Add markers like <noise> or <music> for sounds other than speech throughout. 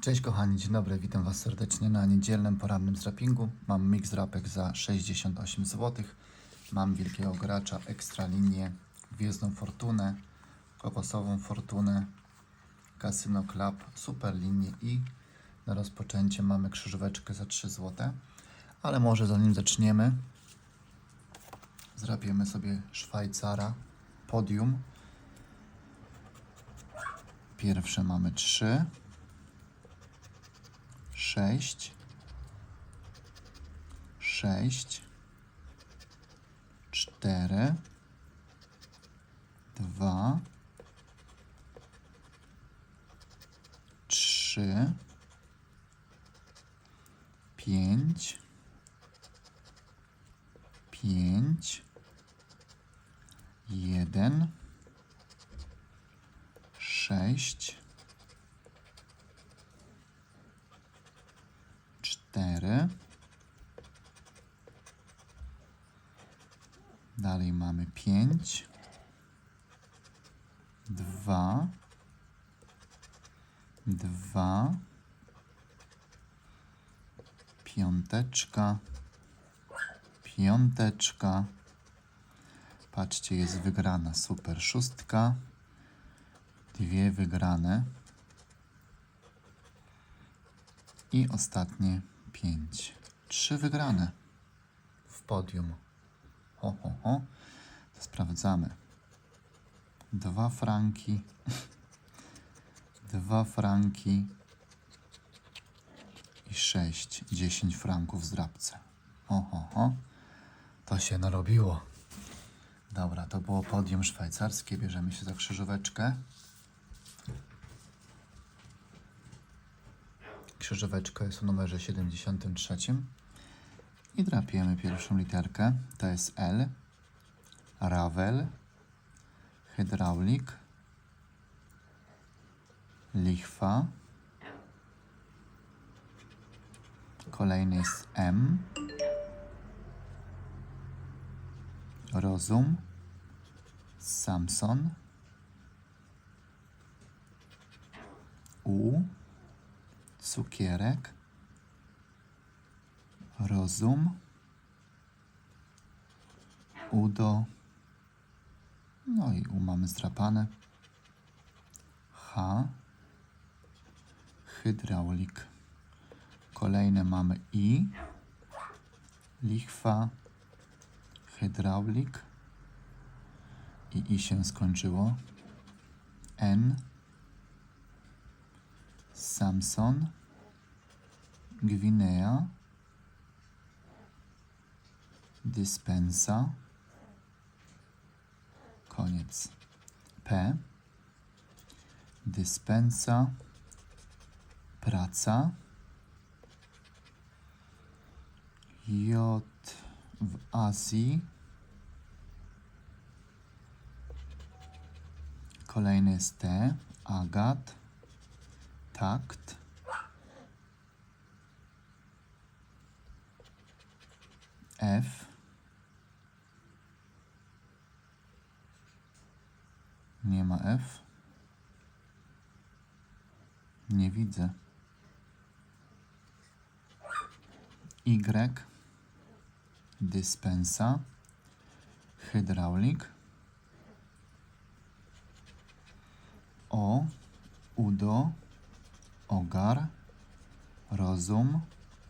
Cześć kochani, dzień dobry, witam Was serdecznie na niedzielnym porannym zrapingu. Mam mix rapek za 68 zł. Mam wielkiego gracza, ekstra linię, gwiezdną fortunę, kokosową fortunę, Casino Club, super linię i na rozpoczęcie mamy krzyżóweczkę za 3 zł. Ale może zanim zaczniemy, zrapiemy sobie Szwajcara, podium. Pierwsze mamy 3 sześć, sześć, cztery, dwa, trzy, pięć, pięć, jeden, sześć, cztery. Dalej mamy pięć, dwa, dwa, piąteczka, piąteczka. Patrzcie, jest wygrana. Super szóstka, dwie wygrane. I ostatnie pięć. Trzy wygrane w podium. Ho, ho, ho. To sprawdzamy. Dwa franki. Dwa franki. I sześć. Dziesięć franków z drapce. Ho, ho, ho. To się narobiło. Dobra, to było podium szwajcarskie. Bierzemy się za krzyżóweczkę. Krzyżóweczka jest o numerze 73. I drapiemy pierwszą literkę. To jest L. Ravel. Hydraulik. Lichwa. Kolejny jest M. Rozum. Samson. U cukierek, rozum, udo, no i u mamy zdrapane, H, hydraulik. Kolejne mamy I, lichwa, hydraulik. I I się skończyło, N, Samson, Gwinea, Dyspensa, koniec. P, Dyspensa, Praca, J w Azji, kolejny jest T, Agat, Takt, F. Nie ma F. Nie widzę. Y. Dyspensa. Hydraulik. O. Udo. Ogar. Rozum.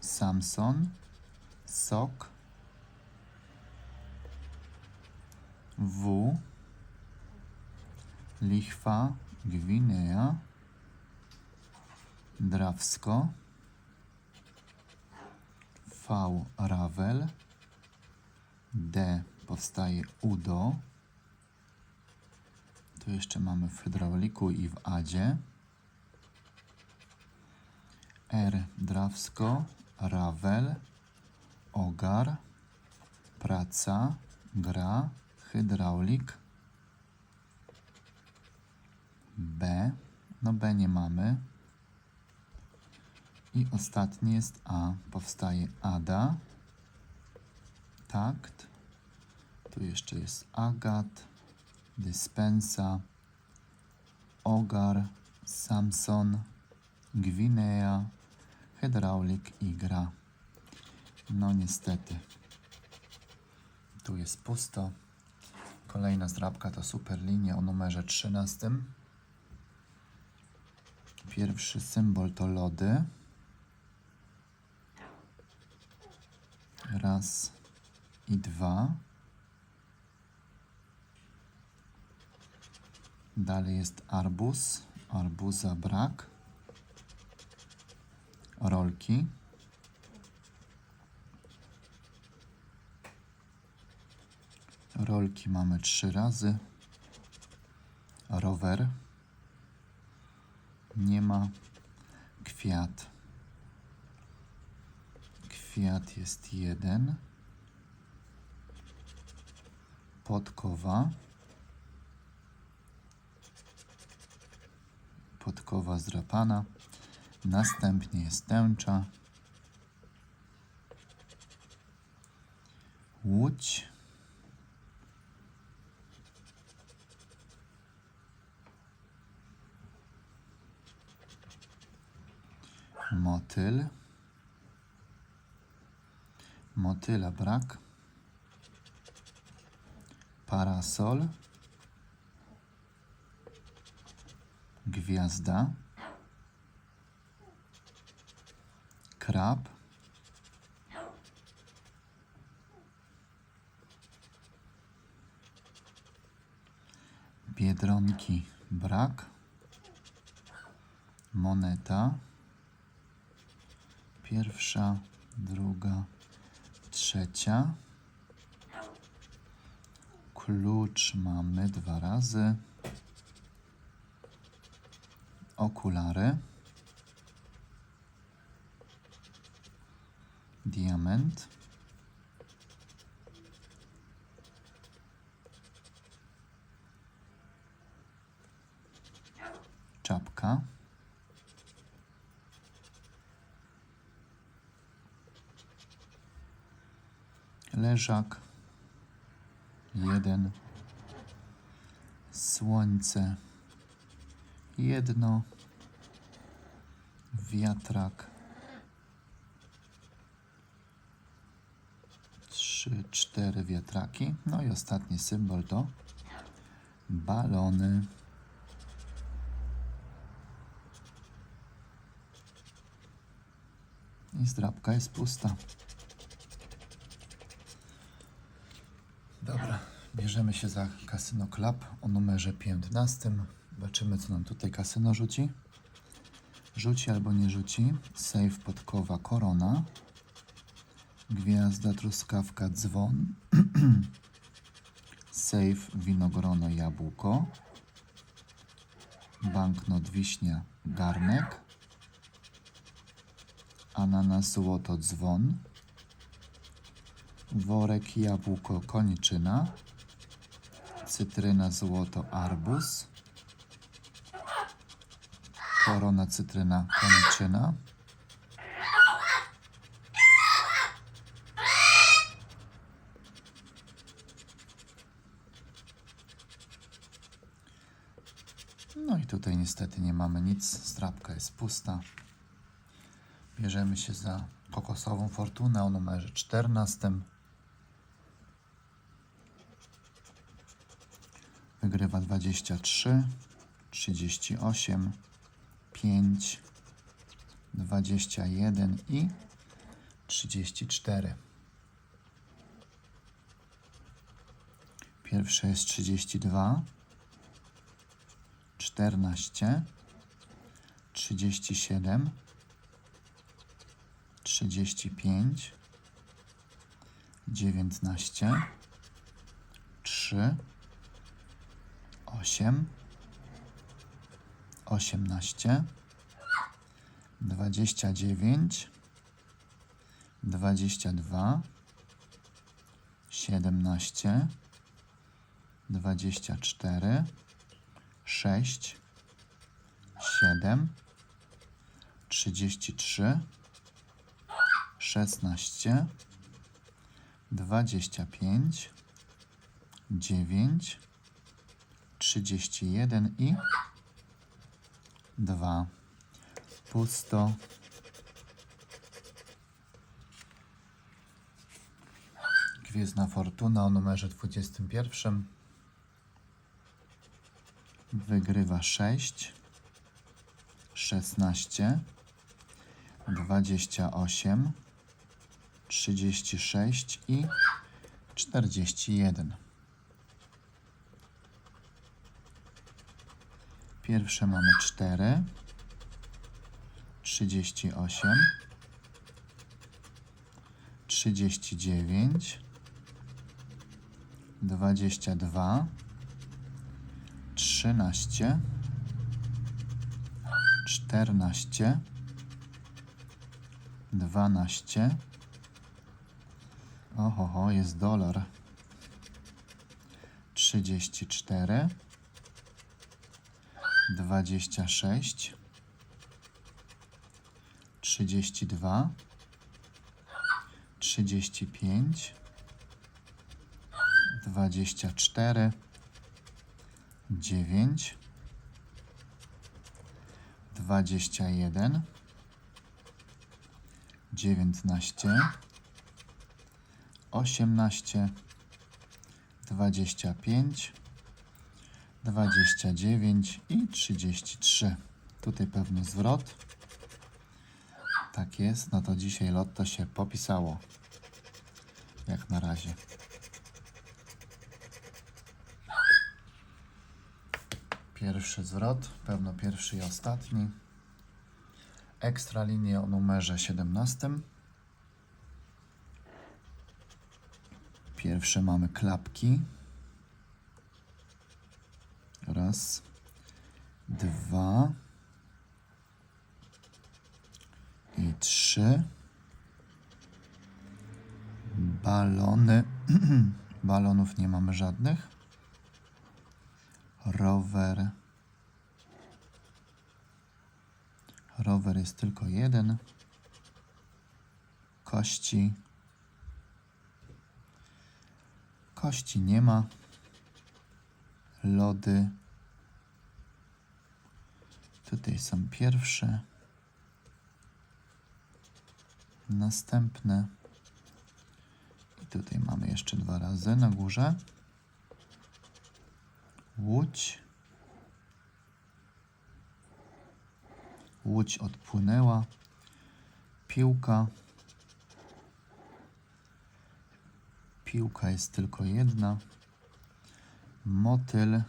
Samson. Sok. W, Lichwa, Gwinea, Drawsko, V, Ravel, D. Powstaje Udo, tu jeszcze mamy w hydrauliku i w Adzie, R, Drawsko, Ravel, Ogar, Praca, Gra, hydraulik. B. No B nie mamy. I ostatni jest A. Powstaje Ada. Takt. Tu jeszcze jest Agat. Dyspensa. Ogar. Samson. Gwinea, Hydraulik i gra. No niestety. Tu jest pusto. Kolejna zdrabka to Superlinie o numerze 13. Pierwszy symbol to lody. Raz i dwa. Dalej jest arbuz. Arbuza brak. Rolki. Rolki mamy trzy razy. Rower. Nie ma. Kwiat. Kwiat jest jeden. Podkowa. Podkowa zdrapana. Następnie jest tęcza. Łódź. Motyl. Motyla brak. Parasol. Gwiazda. Krab. Biedronki brak. Moneta. Pierwsza, druga, trzecia. Klucz mamy dwa razy. Okulary. Diament. Czapka. Leżak. Jeden. Słońce. Jedno. Wiatrak. Trzy, cztery wiatraki. No i ostatni symbol to balony. I zdrabka jest pusta. Dobra, bierzemy się za kasyno Club o numerze 15. Zobaczymy, co nam tutaj kasyno rzuci. Rzuci albo nie rzuci. Save podkowa korona. Gwiazda truskawka dzwon. <clears throat> Save winogrono jabłko. Banknot wiśnia garnek. Ananas złoto dzwon. Worek jabłko koniczyna. Cytryna złoto arbuz. Korona cytryna koniczyna. No i tutaj niestety nie mamy nic. Strapka jest pusta. Bierzemy się za kokosową fortunę o numerze 14. Wygrywa 23, 38, 5, 21 i 34. Pierwsze jest 32, 14, 37, 35, 19, 3, 8, 18, 29, 22, 17, 24, 6, 7, 33, 16, 25, 9, 31 i 2. Pusto. Gwiezdna Fortuna o numerze 21. Wygrywa 6, 16, 28, 36 i 41. Pierwsze mamy 4, 38, 39, 22, 13, 14, 12. Oho, jest dolar. 34, 26, 32, 35, 24, 9, 21, 19, 18, 25, 29 i 33. Tutaj pewny zwrot. Tak jest, no to dzisiaj lotto się popisało. Jak na razie. Pierwszy zwrot, pewno pierwszy i ostatni. Ekstra linie o numerze 17. Pierwsze mamy klapki. Raz, dwa i trzy. Balony. <clears throat> Balonów nie mamy żadnych. Rower. Rower jest tylko jeden. Kości. Kości nie ma. Lody. Tutaj są pierwsze. Następne. I tutaj mamy jeszcze dwa razy na górze. Łódź. Łódź odpłynęła. Piłka. Piłka jest tylko jedna. Motyl.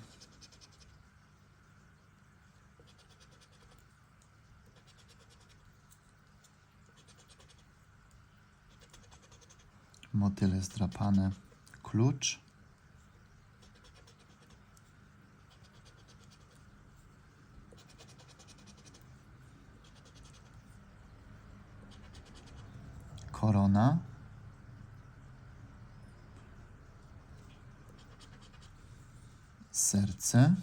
Motyle zdrapane. Klucz. Korona. Serce.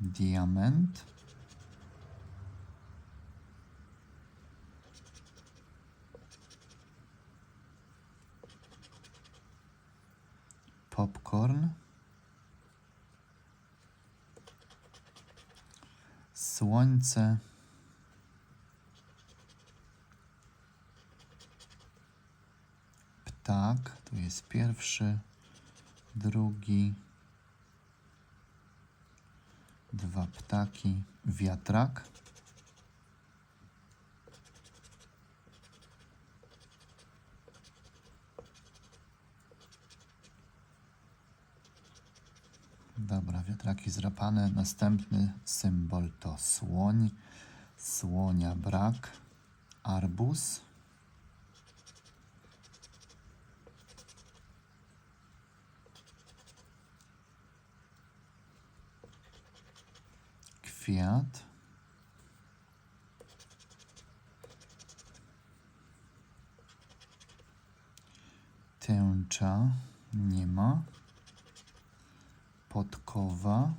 Diament. Popcorn. Słońce. Ptak, tu jest pierwszy, drugi, dwa ptaki, wiatrak. Dobra, wiatraki zrapane. Następny symbol to słoń. Słonia brak. Arbuz. Kwiat. Tęcza nie ma podkowa.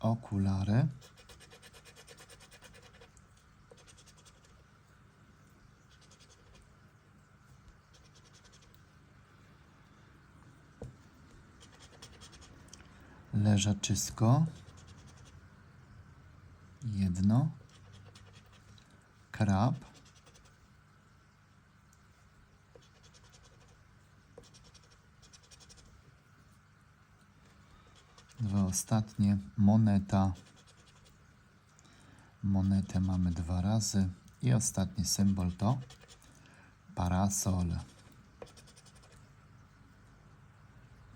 Okulary. Leżaczysko. Jedno. Krab. Ostatnie, moneta, monetę mamy dwa razy i ostatni symbol to parasol.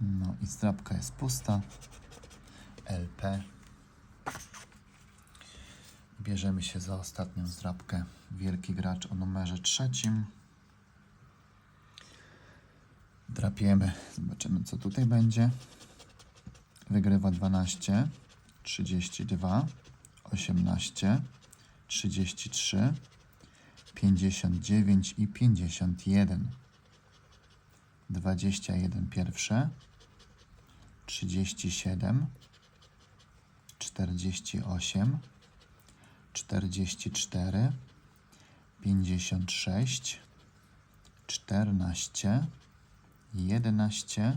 No i zdrabka jest pusta. LP. Bierzemy się za ostatnią zdrabkę. Wielki gracz o numerze trzecim. Drapiemy. Zobaczymy, co tutaj będzie. Wygrywa 12, 32, 18, 33, 59 i 51. 21 pierwsze, 37, 48, 44, 56, 14, 11,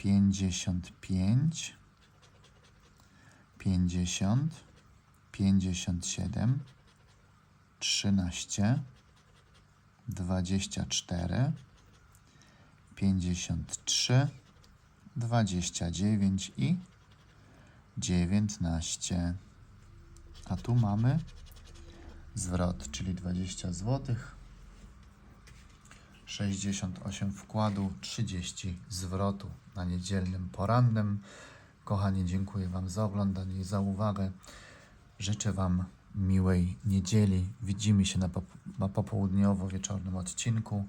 39, 36, 34, 45, 26, 55, 50, 57, 13, 24, 53, 29 i 19. A tu mamy zwrot, czyli 20 zł, 68 wkładu, 30 zwrotu na niedzielnym porannym. Kochani, dziękuję Wam za oglądanie i za uwagę. Życzę Wam miłej niedzieli. Widzimy się na, pop- na popołudniowo-wieczornym odcinku.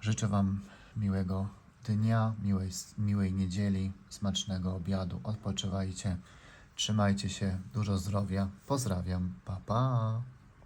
Życzę Wam miłego dnia, miłej, miłej niedzieli, smacznego obiadu. Odpoczywajcie, trzymajcie się, dużo zdrowia. Pozdrawiam, pa pa.